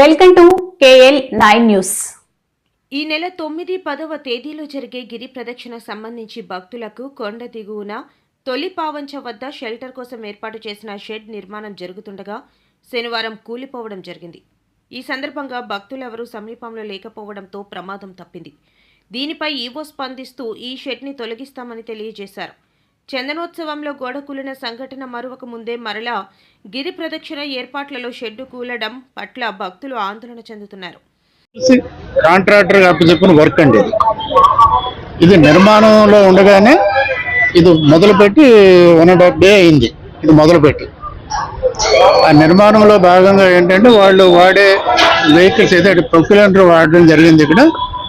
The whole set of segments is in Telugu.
Welcome to KL nine news. ఈ నెల తొమ్మిది పదవ తేదీలో జరిగే గిరి ప్రదక్షిణ సంబంధించి భక్తులకు కొండ దిగువన తొలి పావంచ వద్ద షెల్టర్ కోసం ఏర్పాటు చేసిన షెడ్ నిర్మాణం జరుగుతుండగా శనివారం కూలిపోవడం జరిగింది. ఈ సందర్భంగా భక్తులెవరూ సమీపంలో లేకపోవడంతో ప్రమాదం తప్పింది. దీనిపై ఈవో స్పందిస్తూ ఈ షెడ్ని తొలగిస్తామని తెలియజేశారు. చందనోత్సవంలో గోడ కూలిన సంఘటన మరొక ముందే మరలా గిరి ప్రదక్షిణ ఏర్పాట్లలో షెడ్డు కూలడం పట్ల భక్తులు ఆందోళన చెందుతున్నారు. కాంట్రాక్టర్ చెప్పిన వర్క్ అండి ఇది. ఇది నిర్మాణంలో ఉండగానే ఇది మొదలుపెట్టి వన్ అండ్ హాఫ్ డే అయింది. ఇది మొదలుపెట్టి. ఆ నిర్మాణంలో భాగంగా ఏంటంటే వాళ్ళు వాడే వెహికల్స్ ఏదైతే ప్రొక్యులెండర్ వాడడం జరిగింది ఇక్కడ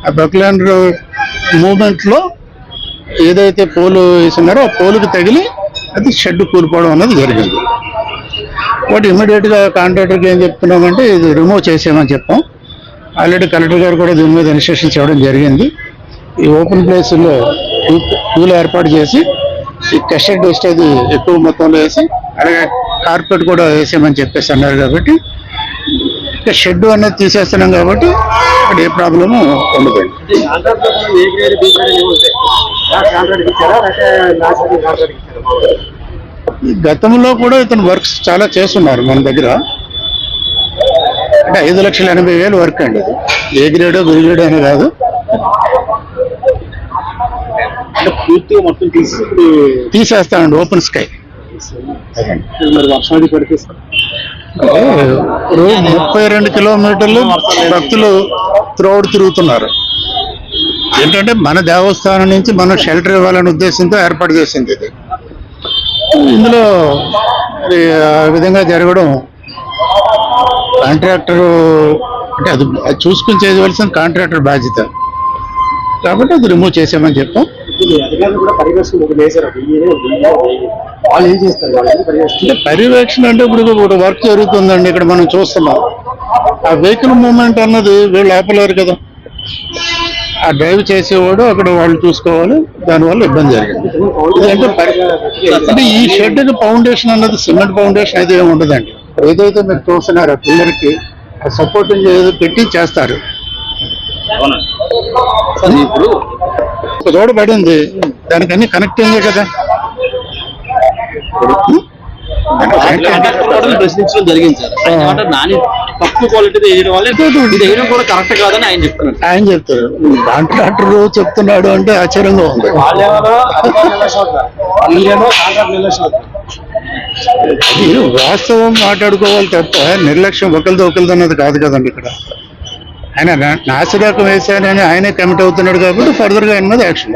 ఆ ప్రొక్యులెండర్ మూమెంట్లో ఏదైతే పోలు వేసినారో ఆ పోలుకి తగిలి అది షెడ్ కూలిపోవడం అన్నది జరిగింది. వాటి ఇమీడియట్గా కాంట్రాక్టర్కి ఏం చెప్తున్నామంటే ఇది రిమూవ్ చేసేయమని చెప్పాం. ఆల్రెడీ కలెక్టర్ గారు కూడా దీని మీద ఇన్స్ట్రక్షన్స్ ఇవ్వడం జరిగింది. ఈ ఓపెన్ ప్లేస్లో పూలు ఏర్పాటు చేసి ఈ కస్టర్డ్ వేస్ట్ అది ఎక్కువ మొత్తంలో వేసి అలాగే కార్పెట్ కూడా వేసేయమని చెప్పేసి అన్నారు కాబట్టి ఇంకా షెడ్ అనేది తీసేస్తున్నాం కాబట్టి ఇక్కడ ఏ ప్రాబ్లము ఉండదండి ఈ గతంలో కూడా ఇతను వర్క్స్ చాలా చేస్తున్నారు మన దగ్గర. అంటే ఐదు లక్షల ఎనభై వేలు వర్క్ అండి ఇది. ఏ గ్రేడ్ బి గ్రేడ్ అని కాదు. పూర్తిగా మొత్తం తీసి తీసేస్తామండి ఓపెన్ స్కై. పడితే ఇప్పుడు ముప్పై రెండు కిలోమీటర్లు భక్తులు త్రోడ్ తిరుగుతున్నారు. ఏంటంటే మన దేవస్థానం నుంచి మనం షెల్టర్ ఇవ్వాలనే ఉద్దేశంతో ఏర్పాటు చేసింది ఇది. ఇందులో విధంగా జరగడం కాంట్రాక్టర్ అంటే అది చూసుకుని చేయవలసిన కాంట్రాక్టర్ బాధ్యత. కాబట్టి అది రిమూవ్ చేసామని చెప్పాం. అంటే పర్యవేక్షణ అంటే ఇప్పుడు వర్క్ జరుగుతుందండి ఇక్కడ మనం చూస్తున్నాం. ఆ వెహికల్ మూవ్మెంట్ అన్నది వీళ్ళు ఆపలేరు కదా. ఆ డ్రైవ్ చేసేవాడు అక్కడ వాళ్ళు చూసుకోవాలి దానివల్ల ఇబ్బంది జరిగింది. అంటే ఈ షెడ్ ఫౌండేషన్ అన్నది సిమెంట్ ఫౌండేషన్ అయితే ఏమి ఉండదండి. ఏదైతే మీరు చూస్తున్నారో పిల్లర్కి సపోర్టింగ్ ఏదో పెట్టి చేస్తారు. ఇప్పుడు చోట పడింది దానికి అన్ని కనెక్ట్ అయిందే కదా. ప్రశ్నించడం జరిగింది సార్. నాని తక్కువ క్వాలిటీ వేయడం వల్ల ఇది వేయడం కూడా కరెక్ట్ కాదని ఆయన చెప్తున్నారు. ఆయన చెప్తారు. కాంట్రాక్టర్ చెప్తున్నాడు అంటే ఆశ్చర్యంగా ఉంది. వాస్తవం మాట్లాడుకోవాలి తప్ప నిర్లక్ష్యం ఒకరిది ఒకరిది అన్నది కాదు కదండి ఇక్కడ. ఆయన నా- నాసిరకం వేశానని ఆయనే కమిట్ అవుతున్నాడు కాబట్టి ఫర్దర్గా ఆయన మీద యాక్షన్